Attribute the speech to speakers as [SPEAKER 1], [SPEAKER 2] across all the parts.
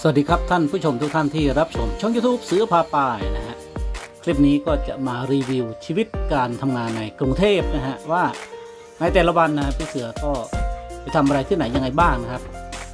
[SPEAKER 1] สวัสดีครับท่านผู้ชมทุกท่านที่รับชม ช่อง YouTube เสือพาป่ายนะฮะคลิปนี้ก็จะมารีวิวชีวิตการทำงานในกรุงเทพนะฮะว่าในแต่ละวันนะพี่เสือก็ไปทำอะไรที่ไหนยังไงบ้างนะครับ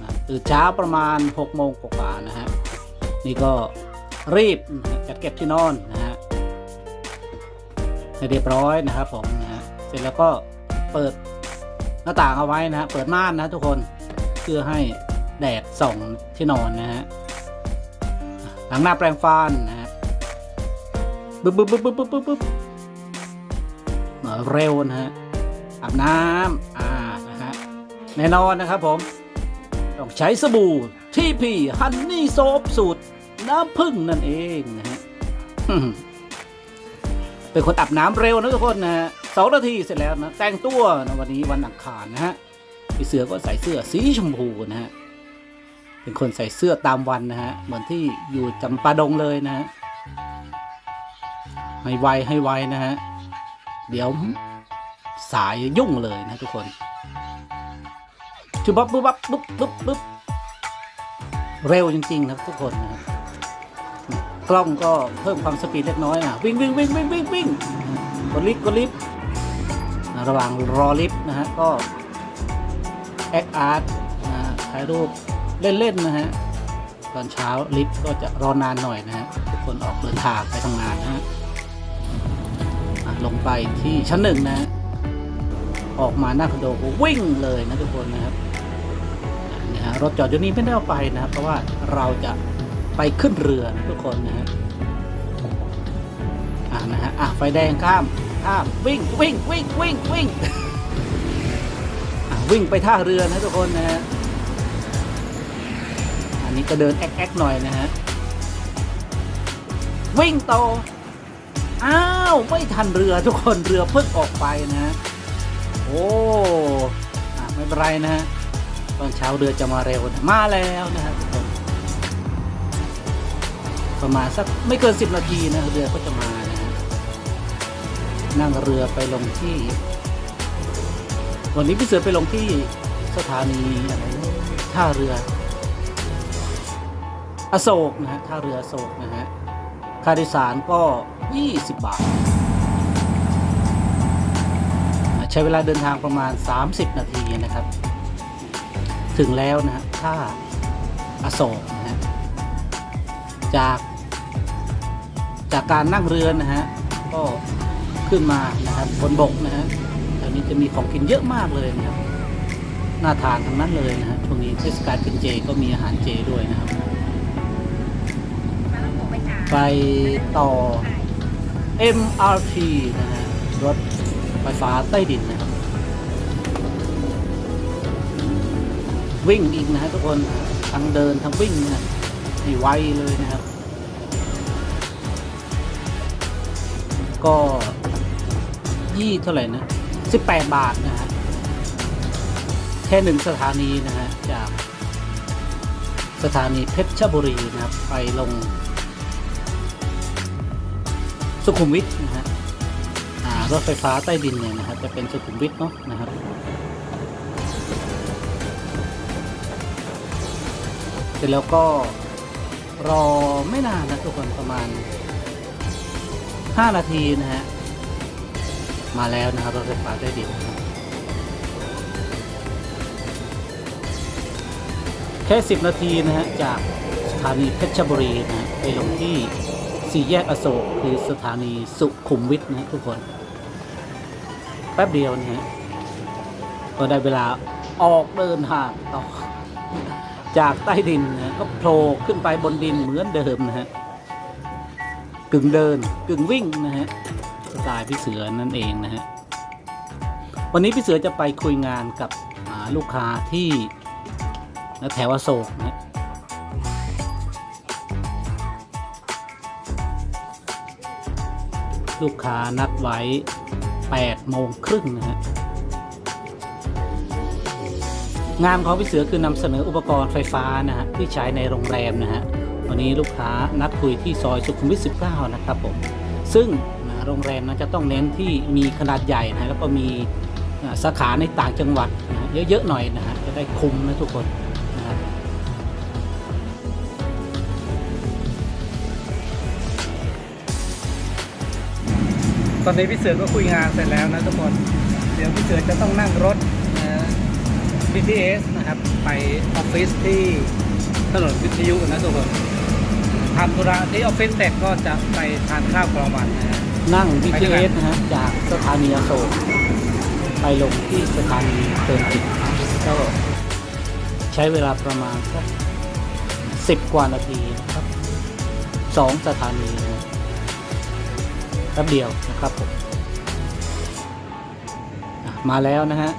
[SPEAKER 1] นะตื่นเช้าประมาณ6โมงกว่านะฮะนี่ก็รีบนะจัดเก็บที่นอนนะฮะให้เรียบร้อยนะครับผมนะฮะเสร็จแล้วก็เปิดหน้าต่างเอาไว้นะฮะเปิดม่านนะทุกคนเพื่อให้ แดดส่องที่นอนนะฮะหลังหน้าแปรงฟันนะฮะบึ๊บบึ๊บบึ๊บบึ๊บบึ๊บบึ๊บเร็วนะฮะอาบน้ำอ่านะฮะแน่นอนนะครับผม ต้องใช้สบู่ที่พี่ฮันนี่โซฟสูตร น้ำผึ้งนั่นเองนะฮะเป็นคนอาบน้ำเร็วนะทุกคนนะฮะสองนาทีเสร็จแล้วนะแต่งตัวนะวันนี้วันอังคารนะฮะพี่เสือก็ใส่เสื้อสีชมพูนะฮะ เป็นคนใส่เสื้อตามวันนะฮะเหมือนที่อยู่จำปาดงเลยนะฮะให้ไวให้ไวนะฮะเดี๋ยวสายยุ่งเลยนะทุกคนชุบบับปุ๊บบับปุ๊บปุ๊บปุ๊บเร็วจริงๆนะครับทุกคนนะกล้องก็เพิ่มความสปีดเล็กน้อยอะวิ่งวิ่งวิ่งวิ่งวิ่งวิ่งกดลิฟต์กดลิฟต์นะระหว่างรอลิฟต์นะฮะก็แอคอาร์ตนะถ่ายรูป เล่นๆนะฮะตอนเช้าลิฟต์ก็จะรอนานหน่อยนะฮะทุกคนออกเดินทางไปทำงานนะฮะลงไปที่ชั้นหนึ่งนะฮะออกมาหน้าคอนโดวิ่งเลยนะทุกคนนะครับนี่ฮะรถจอดอยู่นี่ไม่ได้เอาไปนะครับเพราะว่าเราจะไปขึ้นเรือนะทุกคนนะฮะอ่านะฮะอะไฟแดงข้ามข้ามวิ่งวิ่งวิ่งวิ่งวิ่งวิ่งไปท่าเรือนะทุกคนนะฮะ นนี้ก็เดินแอ๊กแอ๊กหน่อยนะฮะ วิ่งต่อ อ้าว ไม่ทันเรือทุกคนเรือเพิ่งออกไปนะ โอ้ไม่เป็นไรนะฮะตอนเช้าเรือจะมาเร็วนะมาแล้วนะฮะทุกคนประมาณสักไม่เกินสิบนาทีนะเรือก็จะมานะฮะนั่งเรือไปลงที่ วันนี้พี่เสือไปลงที่สถานีอะไรท่าเรือ อโศกนะฮะท่าเรืออโศกนะฮะค่าโดยสารก็ 20 บาท ใช้เวลาเดินทางประมาณ 30 นาทีนะครับ ถึงแล้วนะฮะท่าอโศกนะฮะจากจากการนั่งเรือนะฮะก็ขึ้นมานะครับบนบกนะฮะแถวนี้จะมีของกินเยอะมากเลยนะครับน่าทานทั้งนั้นเลยนะฮะช่วงนี้เทศกาลกินเจก็มีอาหารเจด้วยนะครับ ไปต่อ MRT นะฮะรถไฟฟ้าใต้ดินนะครับ วิ่งอีกนะฮะทุกคนทั้งเดินทั้งวิ่งนะให้ไวเลยนะครับ ก็ยี่เท่าไหร่นะ 18 บาทนะฮะแค่หนึ่งสถานีนะฮะจากสถานีเพชรบุรีนะครับ ไปลง สุขุมวิทนะฮะอ่ารถไฟฟ้าใต้ดินเนี่ยนะครับจะเป็นสุขุมวิทเนาะนะครับเสร็จแล้วก็รอไม่นานนะทุกคนประมาณ 5 นาทีนะฮะมาแล้วนะครับรถไฟฟ้าใต้ดินนะครับแค่ 10 นาทีนะฮะจากสถานีเพชรบุรีนะฮะไปลงที่ สี่แยกอโศกคือสถานีสุขุมวิทนะทุกคน แป๊บเดียวนะฮะก็ได้เวลาออกเดินทางต่อ จากใต้ดินนะก็โผล่ขึ้นไปบนดินเหมือนเดิมนะฮะกึ่งเดินกึ่งวิ่งนะฮะสไตล์พี่เสือนั่นเองนะฮะวันนี้พี่เสือจะไปคุยงานกับลูกค้าที่แถวอโศก ลูกค้านัดไว้8โมงครึ่งนะฮะงานของพี่เสือคือนำเสนออุปกรณ์ไฟฟ้านะฮะที่ใช้ในโรงแรมนะฮะวันนี้ลูกค้านัดคุยที่ซอยสุขุมวิท 19 นะครับผมซึ่งนะโรงแรมนะจะต้องเน้นที่มีขนาดใหญ่นะฮะแล้วก็มีสาขาในต่างจังหวัดนะฮะเยอะๆหน่อยนะฮะจะได้คุ้มนะทุกคน
[SPEAKER 2] ตอนนี้พี่เสือก็คุยงานเสร็จแล้วนะทุกคน เดี๋ยวพี่เสือจะต้องนั่งรถนะ BTS นะครับ ไปออฟฟิศที่ถนนวิทยุนะทุกคนทำธุระที่ออฟฟิศเสร็จก็จะไปทานข้าวกลางวันนะฮะ
[SPEAKER 1] นั่ง
[SPEAKER 2] ไปด้วยกั
[SPEAKER 1] BTS
[SPEAKER 2] น
[SPEAKER 1] นะฮะจากสถานีอโศกไปลงที่สถานีเติมจิตก็ใช้เวลาประมาณสักสิบกว่านาทีนะครับสองสถานีนะ แป๊บเดียวนะครับผมอะมาแล้วนะฮะ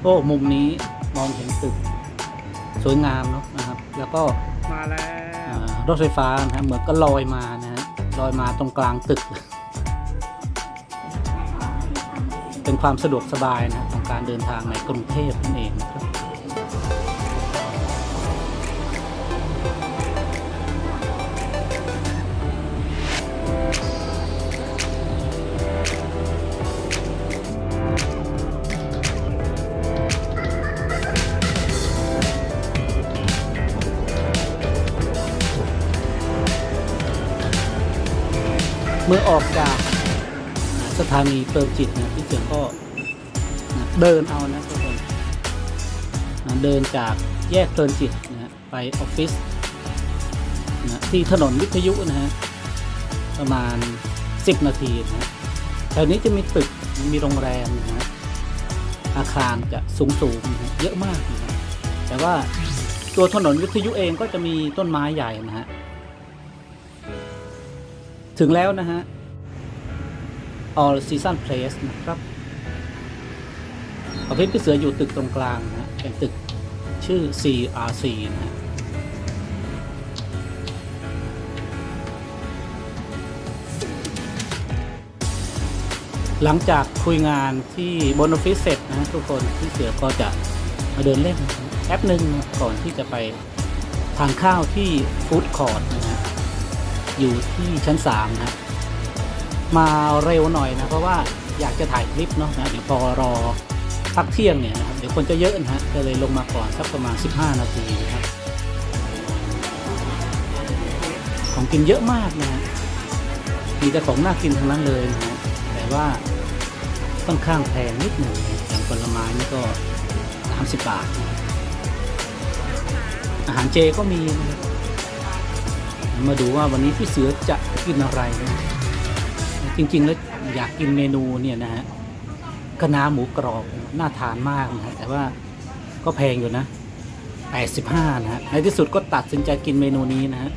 [SPEAKER 1] โอ้มุมนี้มองเห็นตึก สวยงามเนาะนะครับ แล้วก็
[SPEAKER 2] มาแล้ว
[SPEAKER 1] อ่ารถไฟฟ้านะฮะเหมือนก็ลอยมานะฮะลอยมาตรงกลางตึก เป็นความสะดวกสบายนะฮะของการเดินทางในกรุงเทพนั่นเอง มื่อออกจากสถานีเติมจิตนะพี่เสือก็นะเดินเอานะทุกคนนะเดินจากแยกเติมจิตนะฮะไปออฟฟิศนะที่ถนนวิทยุนะฮะประมาณ 10 นาทีนะแถวนี้จะมีตึกมีโรงแรมนะฮะอาคารจะสูงสูงๆนะเยอะมากนะแต่ว่าตัวถนนวิทยุเองก็จะมีต้นไม้ใหญ่นะฮะ ถึงแล้วนะฮะ All Season Place นะครับออฟฟิศพี่เสืออยู่ตึกตรงกลางนะฮะเป็นตึกชื่อ CRC นะฮะหลังจากคุยงานที่บนออฟฟิศเสร็จนะฮะทุกคนพี่เสือก็จะมาเดินเล่นแอปหนึ่งก่อนที่จะไปทานข้าวที่ฟู้ดคอร์ทนะฮะ อยู่ที่ชั้นสามนะมาเร็วหน่อยนะ เพราะว่าอยากจะถ่ายคลิปเนาะนะเดี๋ยวพอรอพักเที่ยงเนี่ยนะครับเดี๋ยวคนจะเยอะนะฮะก็เลยลงมาก่อนสักประมาณ 15 นาทีนะครับของกินเยอะมากนะฮะมีแต่ของน่ากินทั้งนั้นเลยนะฮะแต่ว่าค่อนข้างแพงนิดหนึ่งอย่างผลไม้นี่ก็ 30 บาท อาหารเจก็มีนะครับ มาดูว่าวันนี้พี่เสือจะกินอะไรนะจริงๆแล้วอยากกินเมนูเนี่ยนะฮะคณะหมูกรอบน่าทานมากนะฮะแต่ว่าก็แพงอยู่นะ 85 นะฮะในที่สุดก็ตัดสินใจกินเมนูนี้นะฮะ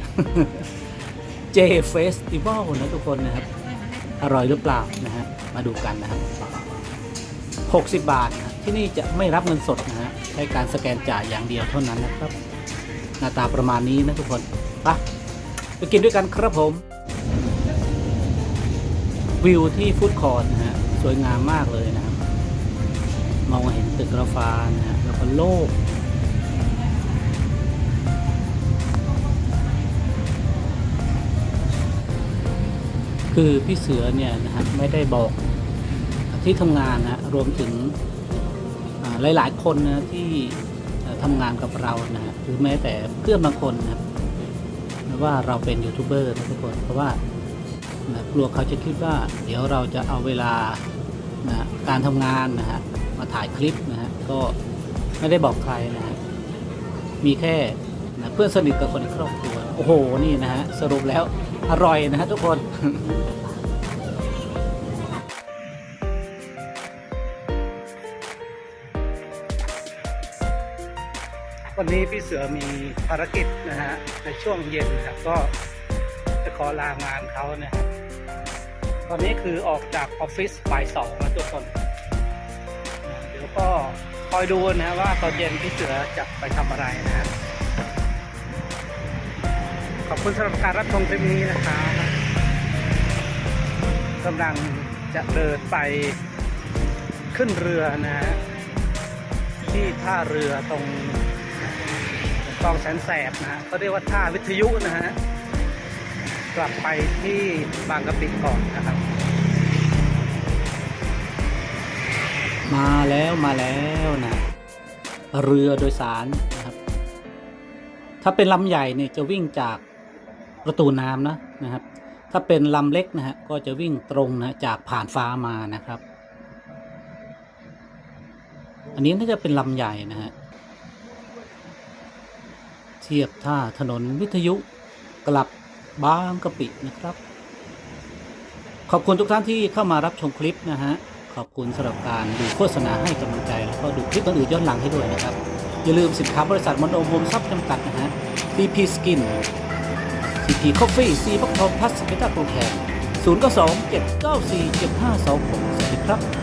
[SPEAKER 1] เจเฟสติวัลนะทุกคนนะครับ อร่อยหรือเปล่านะฮะมาดูกันนะครับ 60 บาทนะที่นี่จะไม่รับเงินสดนะฮะใช้การสแกนจ่ายอย่างเดียวเท่านั้นนะครับ หน้าตาประมาณนี้นะทุกคนไปะ ไปกินด้วยกันครับผม วิวที่ฟู้ดคอร์ทนะฮะสวยงามมากเลยนะครับมองเห็นตึกระฟ้านะฮะแล้วก็โลกคือพี่เสือเนี่ยนะฮะไม่ได้บอกที่ทำงานนะรวมถึงอ่าหลาย ๆ คนนะที่ทำงานกับเรานะฮะหรือแม้แต่เพื่อนบางคนนะ ว่าเราเป็นยูทูบเบอร์นะทุกคนเพราะว่านะกลัวเขาจะคิดว่าเดี๋ยวเราจะเอาเวลานะการทำงานนะฮะมาถ่ายคลิปนะฮะก็ไม่ได้บอกใครนะฮะมีแค่นะเพื่อนสนิทกับคนในครอบครัวโอ้โหนี่นะฮะสรุปแล้วอร่อยนะฮะทุกคน
[SPEAKER 2] นนี้พี่เสือมีภารกิจนะฮะในช่วงเย็นครับก็จะขอลางานเขานะครับตอนนี้คือออกจากออฟฟิศบ่ายสองแล้วทุกคนนะเดี๋ยวก็คอยดูนะว่าตอนเย็นพี่เสือจะไปทำอะไรนะ ขอบคุณสำหรับการรับชมคลิปนี้นะครับกำลังจะเดินไปขึ้นเรือนะฮะที่ท่าเรือตรง คลองแสนแสบนะฮะเขาเรียกว่าท่าวิทยุนะฮะกลับไปที่บางกะปิก่อนนะครับ
[SPEAKER 1] มาแล้วมาแล้วนะ เรือโดยสารนะครับ ถ้าเป็นลำใหญ่เนี่ยจะวิ่งจากประตูน้ำนะนะครับ ถ้าเป็นลำเล็กนะฮะก็จะวิ่งตรงนะจากผ่านฟ้ามานะครับ อันนี้น่าจะเป็นลำใหญ่นะฮะ เทียบท่าถนนวิทยุกลับบางกะปินะครับ ขอบคุณทุกท่านที่เข้ามารับชมคลิปนะฮะขอบคุณสำหรับการดูโฆษณาให้กำลังใจ แล้วก็ดูคลิปอื่นย้อนหลังให้ด้วยนะครับ อย่าลืมสินค้าบริษัทมอนโอมโฮมซับจำกัดนะฮะ CP Skin CP Coffee C พักทองพัสสเปต้าโปรแคน0 9 2 7 9 4 7 5 2 6สวัสดีครับ